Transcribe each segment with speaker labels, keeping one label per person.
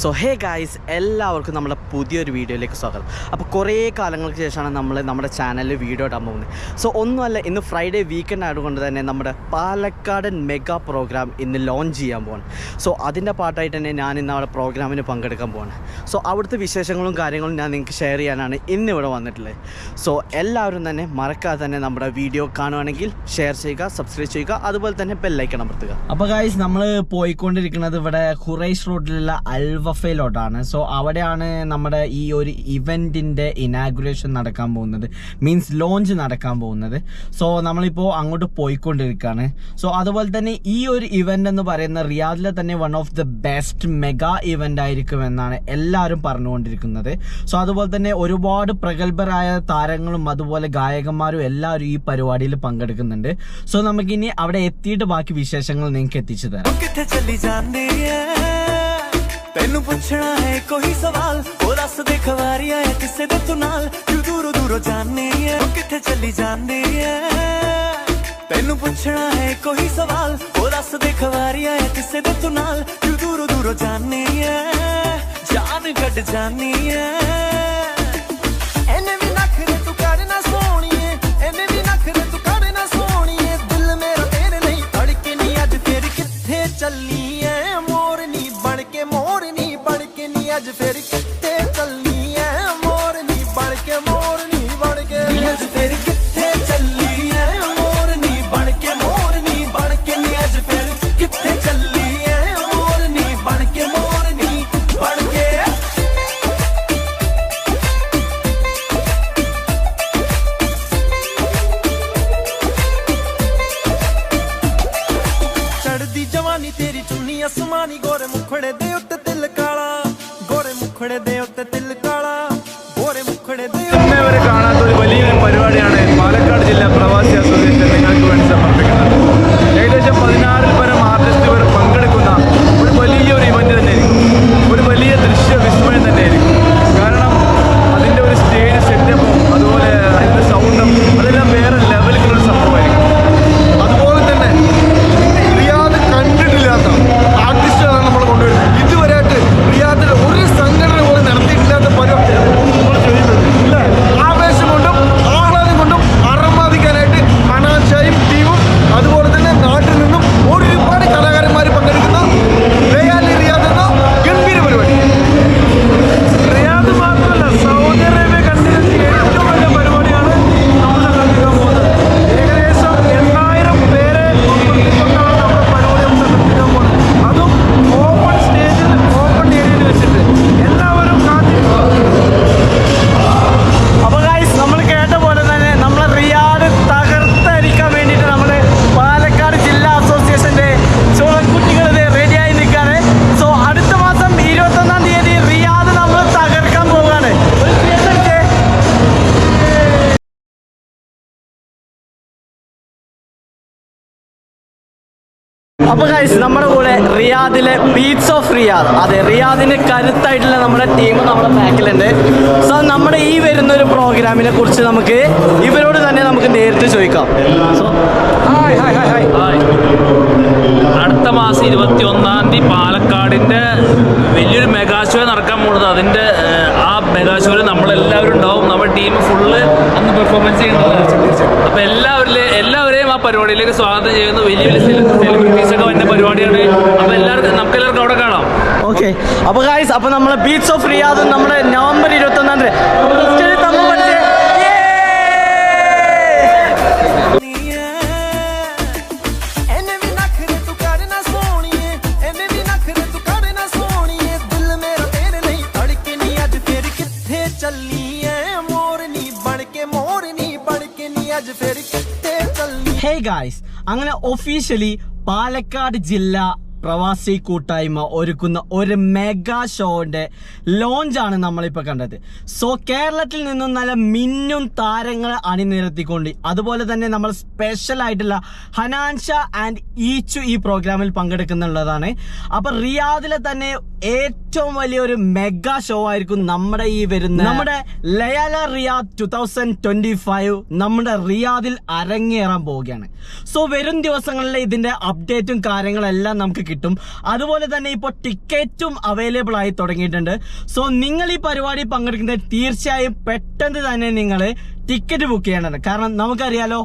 Speaker 1: So hey guys എല്ലാവർക്കും നമ്മുടെ പുതിയൊരു വീഡിയോയിലേക്ക് സ്വാഗതം. അപ്പോൾ കുറേ കാലങ്ങൾക്ക് ശേഷമാണ് നമ്മൾ നമ്മുടെ ചാനലിൽ വീഡിയോ ഇടാൻ പോകുന്നത്. സോ ഒന്നുമല്ല ഇന്ന് ഫ്രൈഡേ വീക്കെൻഡ് ആയതുകൊണ്ട് തന്നെ നമ്മുടെ പാലക്കാടൻ മെഗാ പ്രോഗ്രാം ഇന്ന് ലോഞ്ച് ചെയ്യാൻ പോകണം സോ അതിന്റെ പാട്ടായിട്ട് തന്നെ ഞാൻ ഇന്ന് അവിടെ പ്രോഗ്രാമിന് പങ്കെടുക്കാൻ പോകണം സോ അവിടുത്തെ വിശേഷങ്ങളും കാര്യങ്ങളും ഞാൻ നിങ്ങൾക്ക് ഷെയർ ചെയ്യാനാണ് ഇന്ന് ഇവിടെ വന്നിട്ടുള്ളത്. സോ എല്ലാവരും തന്നെ മറക്കാതെ തന്നെ നമ്മുടെ വീഡിയോ കാണുവാണെങ്കിൽ ഷെയർ ചെയ്യുക സബ്സ്ക്രൈബ് ചെയ്യുക അതുപോലെ തന്നെ ബെല്ലൈക്കണം അമർത്തുക. അപ്പോൾ ഗായ്സ് നമ്മൾ പോയിക്കൊണ്ടിരിക്കുന്നത് ഇവിടെ ഖുറൈഷ് റോഡിലുള്ള വഫയിലോട്ടാണ് സോ അവിടെയാണ് നമ്മുടെ ഈ ഒരു ഇവന്റിന്റെ ഇനാഗുറേഷൻ നടക്കാൻ പോകുന്നത്. മീൻസ് ലോഞ്ച് നടക്കാൻ പോകുന്നത്. സോ നമ്മളിപ്പോൾ അങ്ങോട്ട് പോയിക്കൊണ്ടിരിക്കുകയാണ് സോ അതുപോലെ തന്നെ ഈ ഒരു ഇവന്റ് എന്ന് പറയുന്ന റിയാദിലെ തന്നെ one of the best mega event ആയിരിക്കും എന്നാണ് എല്ലാവരും പറഞ്ഞുകൊണ്ടിരിക്കുന്നത്. സോ അതുപോലെ തന്നെ ഒരുപാട് പ്രഗത്ഭരായ താരങ്ങളും അതുപോലെ ഗായകന്മാരും എല്ലാവരും ഈ പരിപാടിയിൽ പങ്കെടുക്കുന്നുണ്ട്. സോ നമുക്കിനി അവിടെ എത്തിയിട്ട് ബാക്കി വിശേഷങ്ങൾ നിങ്ങൾക്ക് എത്തിച്ചു തരാം.
Speaker 2: ਤੈਨੂੰ ਪੁੱਛਣਾ ਹੈ ਕੋਈ ਸਵਾਲ। ਉਹ ਦੱਸ ਦੇ ਖਵਾਰੀ ਐ ਕਿਸੇ ਦੇ ਤੂੰ ਨਾਲ। ਕਿਉਂ ਦੂਰੋਂ ਦੂਰੋਂ ਜਾਣੀ ਐ ਉਹ ਕਿੱਥੇ ਚੱਲੀ ਜਾਂਦੀ ਐ ਤੈਨੂੰ ਪੁੱਛਣਾ ਹੈ ਕੋਈ ਸਵਾਲ। ਉਹ ਦੱਸ ਦੇ ਖਵਾਰੀ ਐ ਕਿਸੇ ਦੇ ਤੂੰ ਨਾਲ। ਕਿਉਂ ਦੂਰੋਂ ਦੂਰੋਂ ਜਾਣੀ ਐ ਜਾਨ ਕੱਢ ਜਾਣੀ ਐ ਚੜਦੀ ਜਵਾਨੀ ਤੇਰੀ ਚੁੰਨੀ ਅਸਮਾਨੀ ਗੋਰੇ ਮੁਖੜੇ ਦੇ ਉੱਤੇ ਤਿਲ ਕਾਲਾ ਗੋਰੇ ਮੁਖੜੇ ਦੇ ਉੱਤੇ ਤਿਲ ਕਾਲਾ ਗੋਰੇ ਮੁਖੜੇ ਦੇ ਉੱਤੇ
Speaker 3: ഇന്നേ വരെ കാണാത്ത ഒരു വലിയ പരിപാടിയാണ് പാലക്കാട് ജില്ലാ പ്രവാസി
Speaker 1: അപ്പൊ ഗൈസ് നമ്മുടെ കൂടെ റിയാദിലെ ബീറ്റ്സ് ഓഫ് റിയാദ് അതെ റിയാദിന് കരുത്തായിട്ടുള്ള നമ്മുടെ ടീം നമ്മുടെ ബാക്കിലുണ്ട് സോ നമ്മുടെ ഈ വരുന്ന ഒരു പ്രോഗ്രാമിനെ കുറിച്ച് നമുക്ക് ഇവരോട് തന്നെ നമുക്ക് നേരിട്ട് ചോദിക്കാം. So hi hi hi hi
Speaker 4: അടുത്ത മാസം ഇരുപത്തി ഒന്നാം തീയതി പാലക്കാടിന്റെ വലിയൊരു മെഗാ ഷോ നടക്കാൻ പോകുന്നത്. അതിന്റെ ആ മെഗാ ഷോയിൽ നമ്മളെല്ലാവരും ഉണ്ടാവും. നമ്മുടെ ടീം ഫുള്ള് അന്ന് പെർഫോമൻസ് ചെയ്യുന്നത് അപ്പൊ എല്ലാവരിലെ എല്ലാവരെയും ആ പരിപാടിയിലേക്ക് സ്വാഗതം ചെയ്യുന്നു വലിയ വലിയ സെലിബ്രിറ്റീസ് ഒക്കെ വന്ന പരിപാടിയാണ് അപ്പൊ എല്ലാവർക്കും നമുക്ക് എല്ലാവർക്കും അവിടെ കാണാം
Speaker 1: ഓക്കെ അപ്പൊ ഗൈസ് അപ്പൊ നമ്മളെ ബീറ്റ്സ് ഓഫ് റിയാദും നമ്മുടെ നവംബർ ഇരുപത്തി ഒന്നാം തീയതി First തമ്മിൽ പഠിച്ചേ.
Speaker 2: ਐਨੇ ਵੀ ਨਖਰੇ ਤੂੰ ਕਰਨਾ ਸੋਣੀਏ ਐਨੇ ਵੀ ਨਖਰੇ ਤੂੰ ਕਰਨਾ ਸੋਣੀਏ ਦਿਲ ਮੇਰਾ ਤੇਰੇ ਨਹੀਂ ਧੜਕੇ ਨਹੀਂ ਅੱਜ ਫੇਰ ਕਿੱਥੇ
Speaker 1: ഹേ ഗായ്സ് അങ്ങനെ ഒഫീഷ്യലി പാലക്കാട് ജില്ല പ്രവാസി കൂട്ടായ്മ ഒരുക്കുന്ന ഒരു മെഗാ ഷോന്റെ ലോഞ്ചാണ് നമ്മളിപ്പോൾ കണ്ടത്. സോ കേരളത്തിൽ നിന്നും നല്ല മിന്നും താരങ്ങളെ അണിനിരത്തിക്കൊണ്ട് അതുപോലെ തന്നെ നമ്മൾ സ്പെഷ്യൽ ആയിട്ടുള്ള ഹനാൻഷ ആൻഡ് ഈച്ചു ഈ പ്രോഗ്രാമിൽ പങ്കെടുക്കുന്നുള്ളതാണ്. അപ്പൊ റിയാദിലെ തന്നെ ഏറ്റവും വലിയൊരു മെഗാ ഷോ ആയിരിക്കും നമ്മുടെ ഈ വരുന്ന നമ്മുടെ Layala Riyadh two thousand twenty five നമ്മുടെ റിയാദിൽ അരങ്ങേറാൻ പോവുകയാണ്. സോ വരും ദിവസങ്ങളിൽ ഇതിന്റെ അപ്ഡേറ്റും കാര്യങ്ങളെല്ലാം നമുക്ക് കിട്ടും. അതുപോലെ തന്നെ ഇപ്പോൾ ടിക്കറ്റും അവൈലബിൾ ആയി തുടങ്ങിയിട്ടുണ്ട്. സോ നിങ്ങൾ ഈ പരിപാടി പങ്കെടുക്കുന്നത് തീർച്ചയായും പെട്ടെന്ന് തന്നെ നിങ്ങൾ ടിക്കറ്റ് ബുക്ക് ചെയ്യേണ്ടത് കാരണം നമുക്കറിയാലോ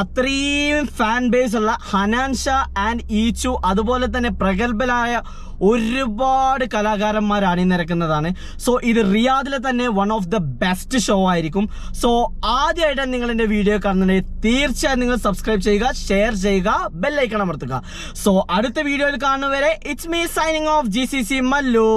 Speaker 1: അത്രയും ഫാൻ ബേസ് ഉള്ള ഹനാൻഷ ആൻഡ് ഈച്ചു അതുപോലെ തന്നെ പ്രഗത്ഭരായ ഒരുപാട് കലാകാരന്മാർ അണിനിരക്കുന്നതാണ്. സോ ഇത് റിയാദിലെ തന്നെ one of the best show ആയിരിക്കും. സോ ആദ്യമായിട്ട് നിങ്ങൾ എന്റെ വീഡിയോ കാണുന്നുണ്ടെങ്കിൽ തീർച്ചയായും നിങ്ങൾ സബ്സ്ക്രൈബ് ചെയ്യുക ഷെയർ ചെയ്യുക ബെല്ലൈക്കൺ അമർത്തുക. സോ അടുത്ത വീഡിയോയിൽ കാണുന്നവരെ it's me signing off G C C Mallu